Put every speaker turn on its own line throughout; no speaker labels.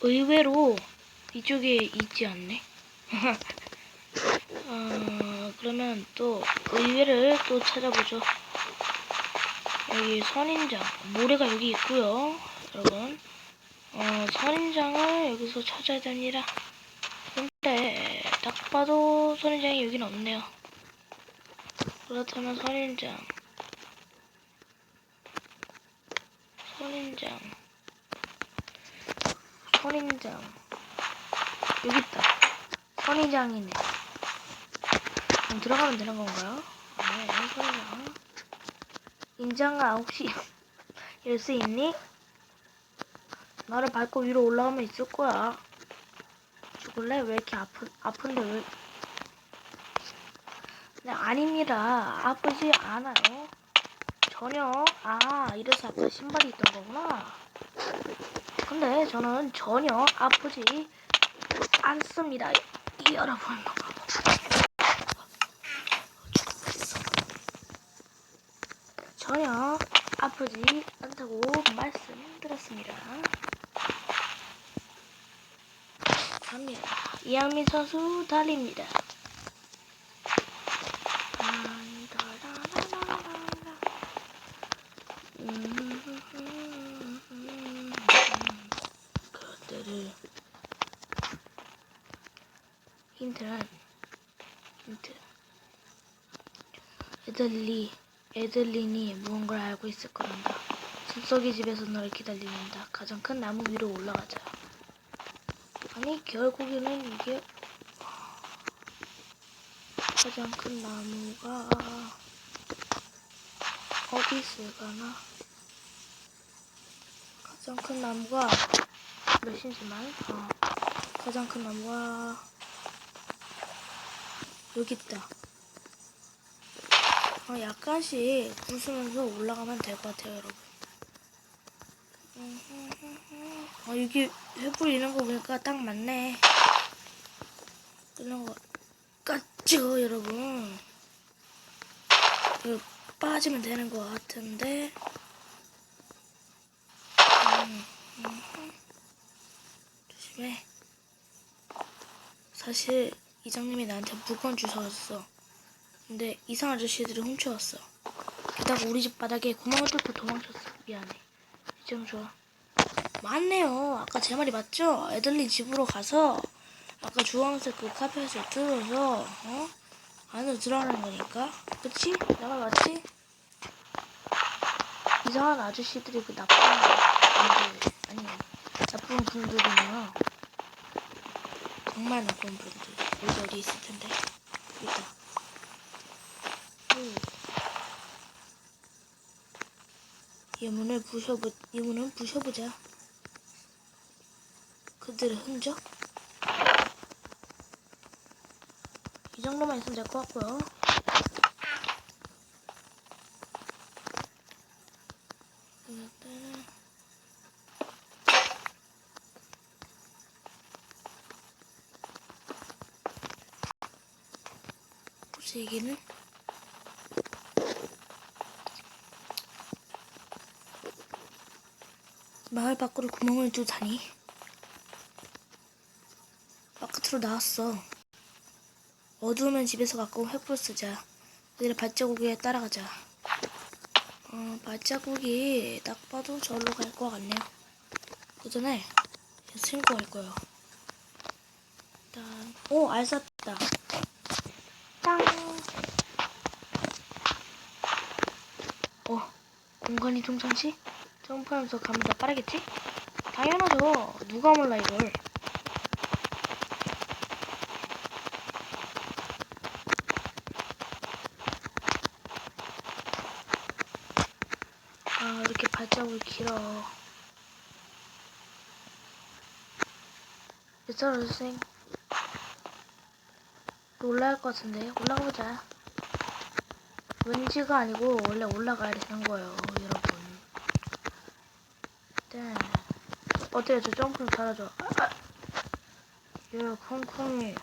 의외로 이쪽에 있지 않네. 어, 그러면 또 의외를 또 찾아보죠. 여기 선인장, 모래가 여기 있고요, 여러분. 어, 선인장을 여기서 찾아야 되니라. 근데 딱 봐도 선인장이 여긴 없네요. 그렇다면 선인장, 선인장, 선인장 여기 있다. 선인장이네. 그럼 들어가면 되는 건가요? 네, 선인장. 인장아 혹시 열수 있니? 나를 밟고 위로 올라가면 있을 거야. 죽을래? 왜 이렇게 아픈 아픈데 왜? 네, 아닙니다. 아프지 않아요. 전혀. 아, 이래서 아까 신발이 있던 거구나. 근데 저는 전혀 아프지 않습니다. 이 여러분. 전혀 아프지 않다고 말씀드렸습니다. 갑니다. 이양민 선수 달립니다. 그것들을 힌트는 힌트 에들리 에들린이 무언가를 알고 있을 겁니다. 숲속의 집에서 너를 기다린다. 가장 큰 나무 위로 올라가자. 아니 결국에는 이게 가장 큰 나무가 어디 있을까나? 가장 큰 나무가 몇이지만 어, 가장 큰 나무가 여기 있다. 어, 약간씩 부수면서 올라가면 될 것 같아요, 여러분. 아, 여기 횃불 이런 거 보니까 딱 맞네. 이런 거 같죠, 여러분? 이거 빠지면 되는 것 같은데. 음, 음. 조심해. 사실 이장님이 나한테 물건 주워왔어. 근데 이상 아저씨들이 훔쳐왔어. 게다가 우리 집 바닥에 구멍을 뚫고 도망쳤어. 미안해. 이점 좋아. 맞네요. 아까 제 말이 맞죠? 애들리 집으로 가서 아까 주황색 그 카페에서 뚫어서 어? 안으로 들어가는 거니까. 그치? 내말 맞지? 이상한 아저씨들이 그 나쁜 분들 아니 나쁜 분들이네 요. 정말 나쁜 분들. 여기 어디 있을 텐데. 음. 이 문을 부셔보, 이 문은 부셔보자. 그들의 흔적? 이 정도만 있으면 될 것 같고요. 일단은 혹시 여기는? 마을 밖으로 구멍을 뚫다니. 바깥으로 나왔어. 어두우면 집에서 가까운 횃불 쓰자. 그들의 발자국에 따라가자. 어, 발자국이 딱 봐도 저기로 갈 것 같네요. 그 전에 친구 갈 거예요. 일단 오 알쌌다. 땅 어, 공간이 동장치? 점프하면서 가면 더 빠르겠지? 당연하죠. 누가 몰라 이걸. 아 이렇게 발자국이 길어. 일단 선생 올라갈 것 같은데 올라가보자. 왠지가 아니고 원래 올라가야 되는 거예요, 여러분. 네. 어때요? 저 점프 좀 잘하죠? 아, 아. 야, 콩콩이.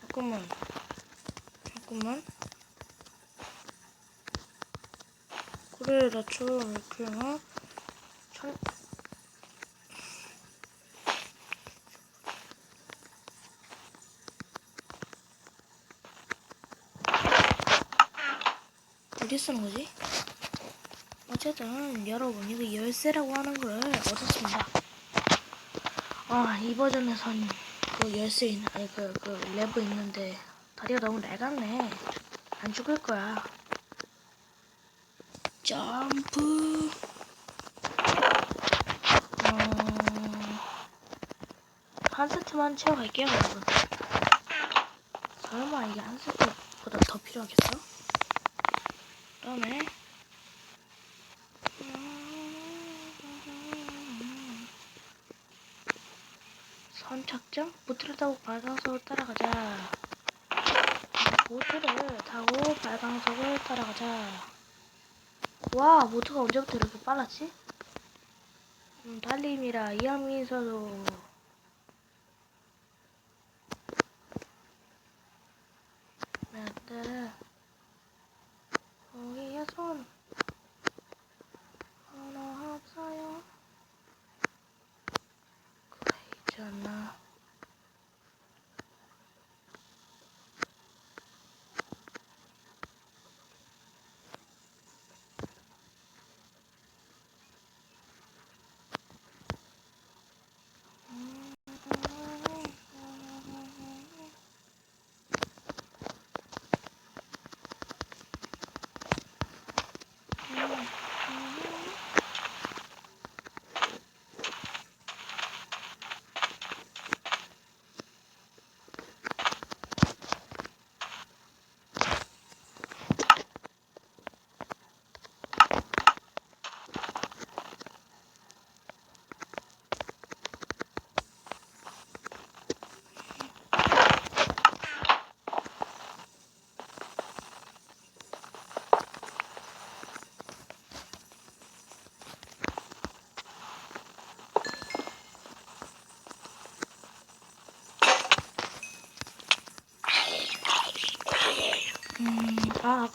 잠깐만. 잠깐만. 그래, 나처럼 이렇게, 어? 어떻게 쓰는 거지? 어쨌든 여러분 이거 열쇠라고 하는 걸 얻었습니다. 아이 버전에선 그 열쇠 있는 아니 그그 레버 있는데 다리가 너무 낡았네. 안 죽을 거야. 점프. 어... 한 세트만 채워갈게요, 여러분. 설마 이게 한 세트보다 더 필요하겠어? 그다음에 선착장? 보트를 타고 발광석을 따라가자. 보트를 타고 발광석을 따라가자. 와, 보트가 언제부터 이렇게 빨랐지? 음, 달림이라 이하민서도 나따 라 거기에 손. 하나 없어요. 음,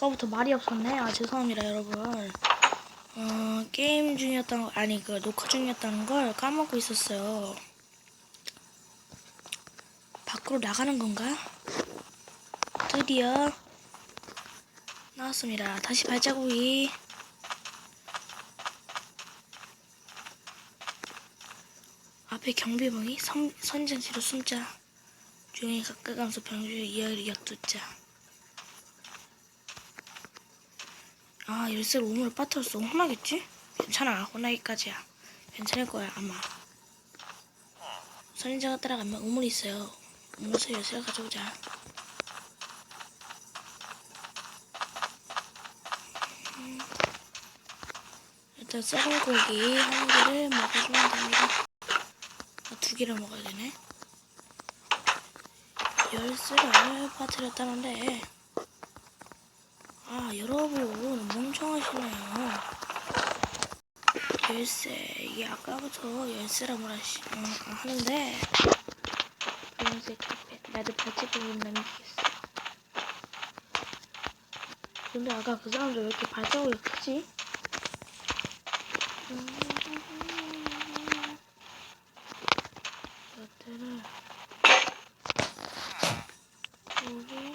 아, 아까부터 말이 없었네. 아, 죄송합니다, 여러분. 어, 게임 중이었던, 거- 아니, 그, 녹화 중이었다는 걸 까먹고 있었어요. 밖으로 나가는 건가? 드디어 나왔습니다. 다시 발자국이. 앞에 경비병이 선, 선전시로 숨자. 조용히 가까이 가면서 병주에 이야기를 엿듣자. 아 열쇠로 우물을 빠뜨렸어 혼나겠지? 괜찮아 혼나기까지야. 괜찮을 거야 아마. 선인자가 따라가면 우물이 있어요. 우물에서 열쇠를 가져오자. 음. 일단 썩은 고기 한 개를 먹어주면 됩니다. 아, 두 개를 먹어야 되네. 열쇠를 빠뜨렸다는데 아, 여러분, 멍청하시네요. 열쇠, 이게 아까부터 열쇠라고 하시, 어, 하는데, 분홍색 카펫, 나도 발자국을 남기겠어. 근데 아까 그 사람들 왜 이렇게 발자국이 크지? 이것들을, 여기,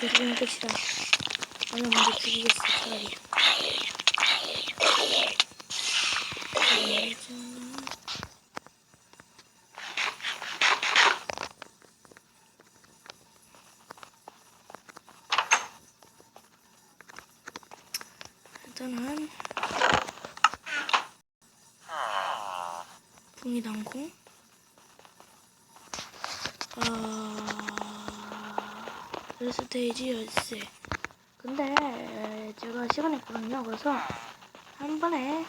죽이면 끝이다. 아니 먼저 죽이겠어 차라리. 일단은 붕이 당고 아 스테이지 열쇠. 근데 제가 시간이 없거든요 그래서 한 번에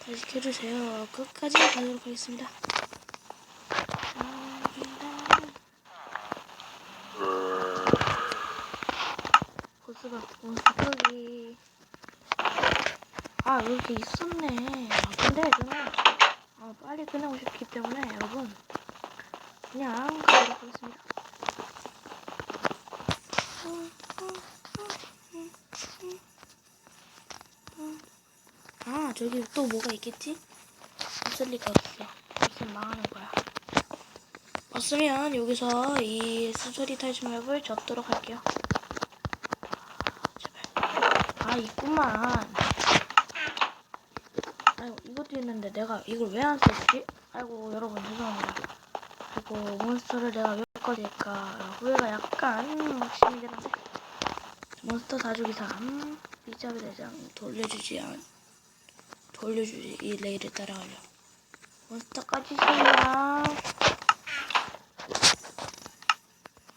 다시 켜주세요. 끝까지 가도록 하겠습니다. 보스가 끄기 아 이렇게 있었네. 아, 근데 저는 어, 빨리 끝내고 싶기 때문에 여러분 그냥 가도록 하겠습니다 아 저기 또 뭐가 있겠지? 없을 리가 없어. 있으면 망하는 거야. 없으면 여기서 이 수소리 탈출 맵을 접도록 할게요. 제발. 아, 있구만. 아이고, 이것도 있는데 내가 이걸 왜 안 썼지? 아이고, 여러분, 죄송합니다. 그리고 몬스터를 내가 왜 꺼질까 후회가 약간 막심이 되는데 몬스터 다주기 3 삐잡이 대장 돌려주지 않 돌려주지 이 레일을 따라가려 몬스터까지 있어야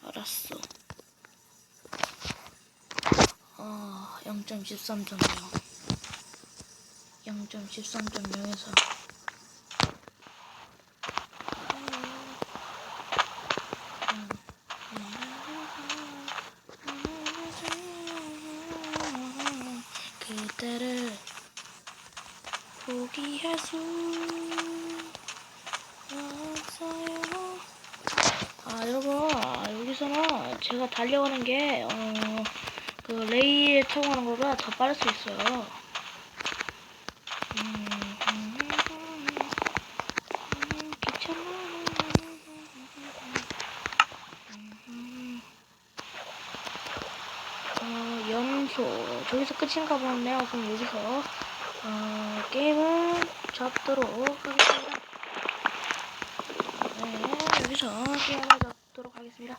알았어. 어 0.13.0 0.13.0에서 그대를 포기할 수 없어요. 아 여러분 아, 여기서는 제가 달려가는 게 어, 그 레일 타고 가는 거보다 더 빠를 수 있어요. 음, 음, 음. 음. 어, 연소. 저기서 끝인가 보네요. 그럼 여기서, 어, 게임은 접도록 하겠습니다. 네, 여기서 게임을 접도록 하겠습니다.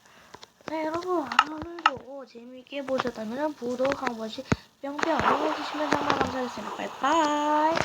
네, 여러분, 오늘도 재미있게 보셨다면 구독 한 번씩 뿅뿅 눌러주시면 정말 감사하겠습니다. 빠이빠이.